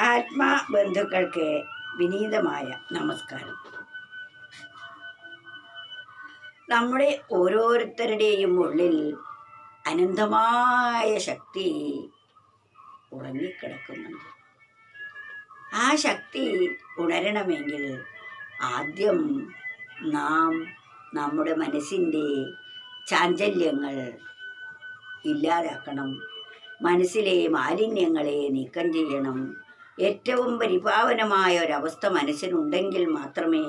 ആത്മാ ബന്ധുക്കൾക്ക് വിനീതമായ നമസ്കാരം. നമ്മുടെ ഓരോരുത്തരുടെയും ഉള്ളിൽ അനന്തമായ ശക്തി ഉറങ്ങിക്കിടക്കുന്നുണ്ട്. ആ ശക്തി ഉണരണമെങ്കിൽ ആദ്യം നാം നമ്മുടെ മനസ്സിന്റെ ചാഞ്ചല്യങ്ങൾ ഇല്ലാതാക്കണം. മനസ്സിലെ മാലിന്യങ്ങളെ നീക്കം ചെയ്യണം. ഏറ്റവും പരിപാവനമായ ഒരവസ്ഥ മനസ്സിനുണ്ടെങ്കിൽ മാത്രമേ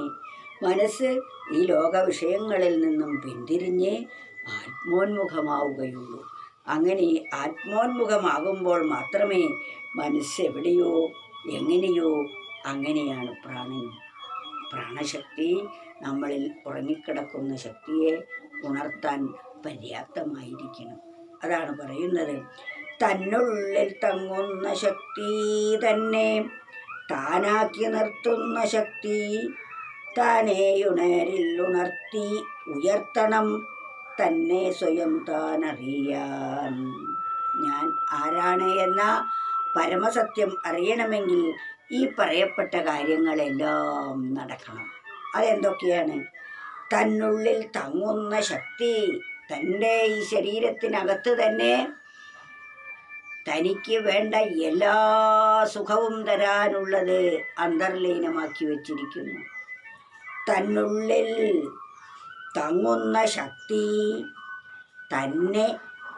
മനസ്സ് ഈ ലോക വിഷയങ്ങളിൽ നിന്നും പിന്തിരിഞ്ഞ് ആത്മോന്മുഖമാവുകയുള്ളൂ. അങ്ങനെ ആത്മോന്മുഖമാകുമ്പോൾ മാത്രമേ മനസ്സ് എവിടെയോ എങ്ങനെയോ അങ്ങനെയാണ് പ്രാണൻ. പ്രാണശക്തി നമ്മളിൽ ഉറങ്ങിക്കിടക്കുന്ന ശക്തിയെ ഉണർത്താൻ പര്യാപ്തമായിരിക്കണം. അതാണ് പറയുന്നത്. തന്നുള്ളിൽ തങ്ങുന്ന ശക്തി തന്നെ. താനാക്കി നിർത്തുന്ന ശക്തി താനേയുണരിൽ ഉണർത്തി ഉയർത്തണം. തന്നെ സ്വയം താൻ അറിയാൻ. ഞാൻ ആരാണ് എന്ന പരമസത്യം അറിയണമെങ്കിൽ ഈ പറയപ്പെട്ട കാര്യങ്ങളെല്ലാം നടക്കണം. അതെന്തൊക്കെയാണ്? തന്നുള്ളിൽ തങ്ങുന്ന ശക്തി തന്റെ ഈ ശരീരത്തിനകത്ത് തന്നെ തനിക്ക് വേണ്ട എല്ലാ സുഖവും തരാനുള്ളത് അന്തർലീനമാക്കി വച്ചിരിക്കുന്നു. തന്നുള്ളിൽ തങ്ങുന്ന ശക്തി തന്നെ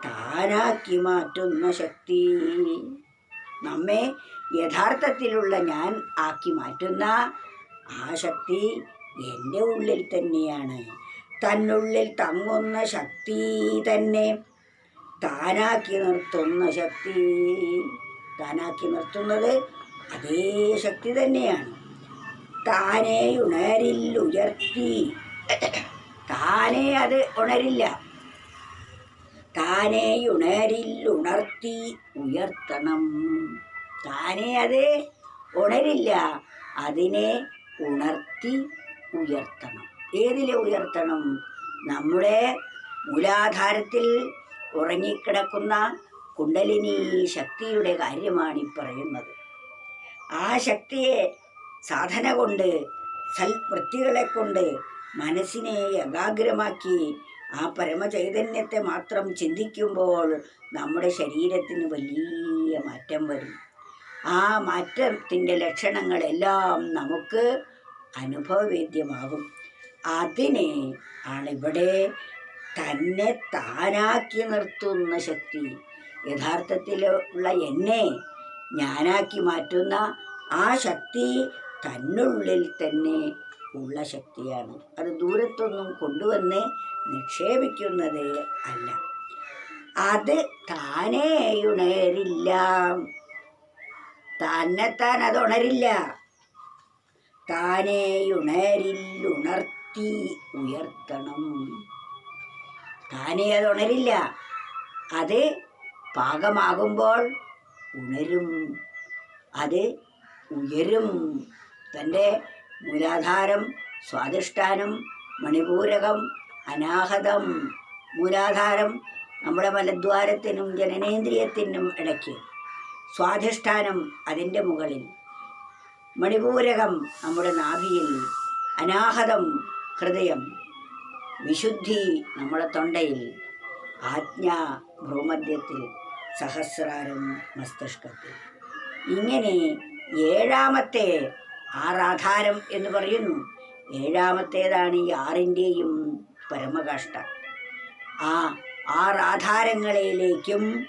താനാക്കി മാറ്റുന്ന ശക്തി നമ്മെ യഥാർത്ഥത്തിലുള്ള ഞാൻ ആക്കി മാറ്റുന്ന ആ ശക്തി എന്റെ ഉള്ളിൽ തന്നെയാണ്. തന്നുള്ളിൽ തങ്ങുന്ന ശക്തി തന്നെ താനാക്കി നിർത്തുന്ന ശക്തി. താനാക്കി നിർത്തുന്നത് അതേ ശക്തി തന്നെയാണ്. താനേ ഉണരിൽ ഉയർത്തി. താനേ അത് ഉണരില്ല. താനേ ഉണരിൽ ഉണർത്തി ഉയർത്തണം. താനേ അത് ഉണരില്ല. അതിനെ ഉണർത്തി ഉയർത്തണം. ഏതിലെ ഉയർത്തണം? നമ്മുടെ മൂലാധാരത്തിൽ ഉറങ്ങിക്കിടക്കുന്ന കുണ്ടലിനി ശക്തിയുടെ കാര്യമാണ് ഈ പറയുന്നത് ആ ശക്തിയെ സാധന കൊണ്ട് സൽവൃത്തികളെ കൊണ്ട് മനസ്സിനെ ഏകാഗ്രമാക്കി ആ പരമചൈതന്യത്തെ മാത്രം ചിന്തിക്കുമ്പോൾ നമ്മുടെ ശരീരത്തിന് വലിയ മാറ്റം വരും. ആ മാറ്റത്തിന്റെ ലക്ഷണങ്ങളെല്ലാം നമുക്ക് അനുഭവവേദ്യമാകും. അതിനെ ആണിവിടെ തന്നെ താനാക്കി നിർത്തുന്ന ശക്തി. യഥാർത്ഥത്തിലുള്ള എന്നെ ഞാനാക്കി മാറ്റുന്ന ആ ശക്തി തന്നുള്ളിൽ തന്നെ ഉള്ള ശക്തിയാണ്. അത് ദൂരത്തൊന്നും കൊണ്ടുവന്ന് നിക്ഷേപിക്കുന്നത് അല്ല. അത് താനേ ഉണരില്ല. തന്നെത്താൻ അത് ഉണരില്ല. താനേ ഉണരിൽ ഉണർത്തി ഉയർത്തണം. താനേ അത് ഉണരില്ല. അത് പാകമാകുമ്പോൾ ഉണരും. അത് ഉയരും. തന്റെ മൂലാധാരം സ്വാധിഷ്ഠാനം മണിപൂരകം അനാഹതം. മൂലാധാരം നമ്മുടെ മലദ്വാരത്തിനും ജനനേന്ദ്രിയത്തിനും ഇടയ്ക്ക്. സ്വാധിഷ്ഠാനം അതിന്റെ മുകളിൽ. മണിപൂരകം നമ്മുടെ നാഭിയിൽ. അനാഹതം ഹൃദയം. വിശുദ്ധി നമ്മളെ തൊണ്ടയിൽ. ആജ്ഞ ഭ്രൂമധ്യത്തിൽ സഹസ്രാരം മസ്തിഷ്കത്തിൽ. ഇങ്ങനെ ഏഴാമത്തെ ആറാധാരം എന്ന് പറയുന്നു. ഏഴാമത്തേതാണ് ഈ ആറിന്റെയും പരമകാഷ്ട ആ ആറാധാരങ്ങളിലേക്കും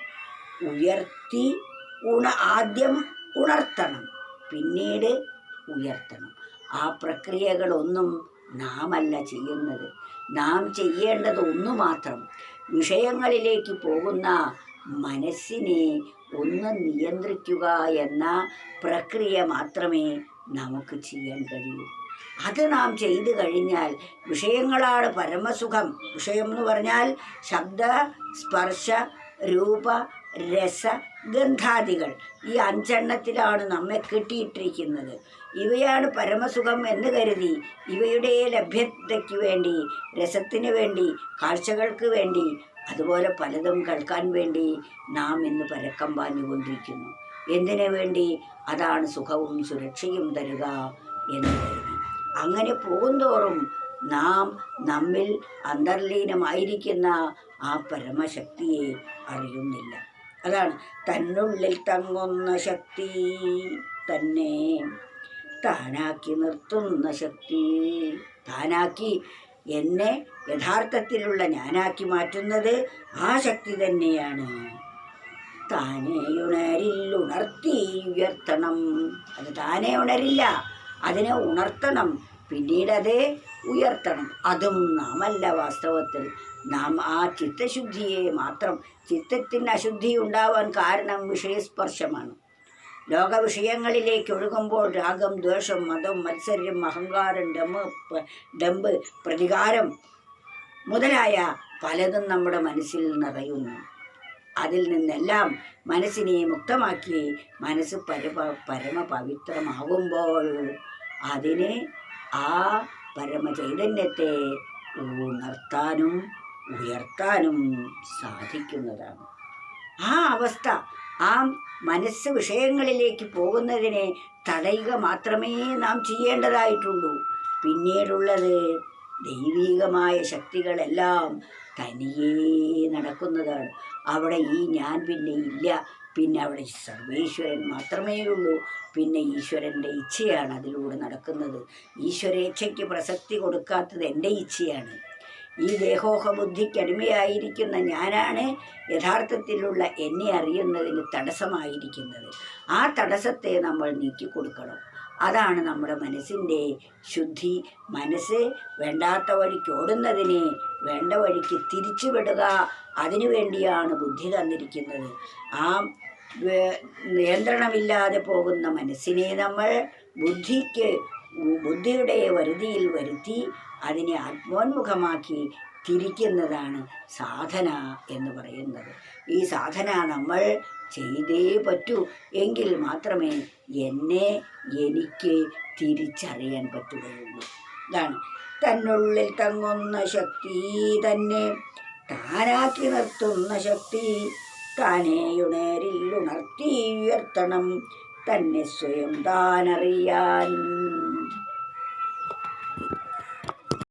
ഉയർത്തി ഉണ ആദ്യം ഉണർത്തണം പിന്നീട് ഉയർത്തണം. ആ പ്രക്രിയകളൊന്നും നാമല്ല ചെയ്യുന്നത്. നാം ചെയ്യേണ്ടത് ഒന്നു മാത്രം വിഷയങ്ങളിലേക്ക് പോകുന്ന മനസ്സിനെ ഒന്ന് നിയന്ത്രിക്കുക എന്ന പ്രക്രിയ മാത്രമേ നമുക്ക് ചെയ്യാൻ കഴിയൂ. അത് നാം ചെയ്തു കഴിഞ്ഞാൽ വിഷയങ്ങളാണ് പരമസുഖം. വിഷയം എന്ന് പറഞ്ഞാൽ ശബ്ദ സ്പർശ രൂപ രസ ഗന്ധാദികൾ. ഈ അഞ്ചെണ്ണത്തിലാണ് നമ്മെ കിട്ടിയിട്ടിരിക്കുന്നത്. ഇവയാണ് പരമസുഖം എന്ന് കരുതി ഇവയുടെ ലഭ്യതയ്ക്ക് വേണ്ടി രസത്തിന് വേണ്ടി കാഴ്ചകൾക്ക് വേണ്ടി അതുപോലെ പലതും കേൾക്കാൻ വേണ്ടി നാം ഇന്ന് പരക്കം പാഞ്ഞുകൊണ്ടിരിക്കുന്നു. എന്തിനു വേണ്ടി? അതാണ് സുഖവും സുരക്ഷയും തരുക എന്ന് കരുതി. അങ്ങനെ പോകുന്തോറും നാം നമ്മിൽ അന്തർലീനമായിരിക്കുന്ന ആ പരമശക്തിയെ അറിയുന്നില്ല. അതാണ്. തന്നുള്ളിൽ തങ്ങുന്ന ശക്തി തന്നെ താനാക്കി നിർത്തുന്ന ശക്തി താനാക്കി എന്നെ യഥാർത്ഥത്തിലുള്ള ഞാനാക്കി മാറ്റുന്നത് ആ ശക്തി തന്നെയാണ്. താനേ ഉണരിൽ ഉണർത്തി ഉയർത്തണം. അത് താനേ ഉണരില്ല അതിനെ ഉണർത്തണം. പിന്നീട് അത് ഉയർത്തണം. അതും നാമല്ല വാസ്തവത്തിൽ. നാം ആ ചിത്തശുദ്ധിയെ മാത്രം ചിത്തത്തിന് അശുദ്ധി ഉണ്ടാവാൻ കാരണം വിഷയസ്പർശമാണ്. ലോക വിഷയങ്ങളിലേക്ക് ഒഴുകുമ്പോൾ രാഗം ദ്വേഷം മതം മത്സര്യം അഹങ്കാരം ഡമ്മ് പ- ഡമ്പ് പ്രതികാരം മുതലായ പലതും നമ്മുടെ മനസ്സിൽ നിറയുന്നു. അതിൽ നിന്നെല്ലാം മനസ്സിനെ മുക്തമാക്കി മനസ്സ് പരമ പരമ പവിത്രമാകുമ്പോൾ അതിന് ആ പരമചൈതന്യത്തെ ഉണർത്താനും ഉയർത്താനും സാധിക്കുന്നതാണ്. ആ അവസ്ഥ ആ മനസ്സ് വിഷയങ്ങളിലേക്ക് പോകുന്നതിനെ തടയുക മാത്രമേ നാം ചെയ്യേണ്ടതായിട്ടുള്ളൂ. പിന്നീടുള്ളത് ദൈവീകമായ ശക്തികളെല്ലാം തനിയേ നടക്കുന്നതാണ്. അവിടെ ഈ ഞാൻ പിന്നെ ഇല്ല. പിന്നെ അവിടെ സർവേശ്വരൻ മാത്രമേ ഉള്ളൂ പിന്നെ ഈശ്വരന്റെ ഇച്ഛയാണ് അതിലൂടെ നടക്കുന്നത്. ഈശ്വരേച്ഛയ്ക്ക് പ്രസക്തി കൊടുക്കാത്തത് എന്റെ ഇച്ഛയാണ്. ഈ ദേഹോഹ ബുദ്ധിക്ക് അടിമയായിരിക്കുന്ന ഞാനാണ് യഥാർത്ഥത്തിലുള്ള എന്നെ അറിയുന്നതിന് തടസ്സമായിരിക്കുന്നത്. ആ തടസ്സത്തെ നമ്മൾ നീക്കിക്കൊടുക്കണം. അതാണ് നമ്മുടെ മനസ്സിന്റെ ശുദ്ധി. മനസ്സ് വേണ്ടാത്ത വഴിക്ക് ഓടുന്നതിനെ വേണ്ട വഴിക്ക് തിരിച്ചു വിടുക അതിനു വേണ്ടിയാണ് ബുദ്ധി തന്നിരിക്കുന്നത്. ആ നിയന്ത്രണമില്ലാതെ പോകുന്ന മനസ്സിനെ നമ്മൾ ബുദ്ധിക്ക് ബുദ്ധിയുടെ വരുതിയിൽ വരുത്തി അതിനെ ആത്മോന്മുഖമാക്കി തിരിക്കുന്നതാണ് സാധന എന്ന് പറയുന്നത്. ഈ സാധന നമ്മൾ ചെയ്തേ പറ്റൂ. എങ്കിൽ മാത്രമേ എന്നെ എനിക്ക് തിരിച്ചറിയാൻ പറ്റുകയുള്ളൂ. ഇതാണ്. തന്നുള്ളിൽ തങ്ങുന്ന ശക്തി തന്നെ താനാക്കി നിർത്തുന്ന ശക്തി താനേയുണേരിൽ ഉണർത്തി ഉയർത്തണം. തന്നെ സ്വയം താനറിയാൻ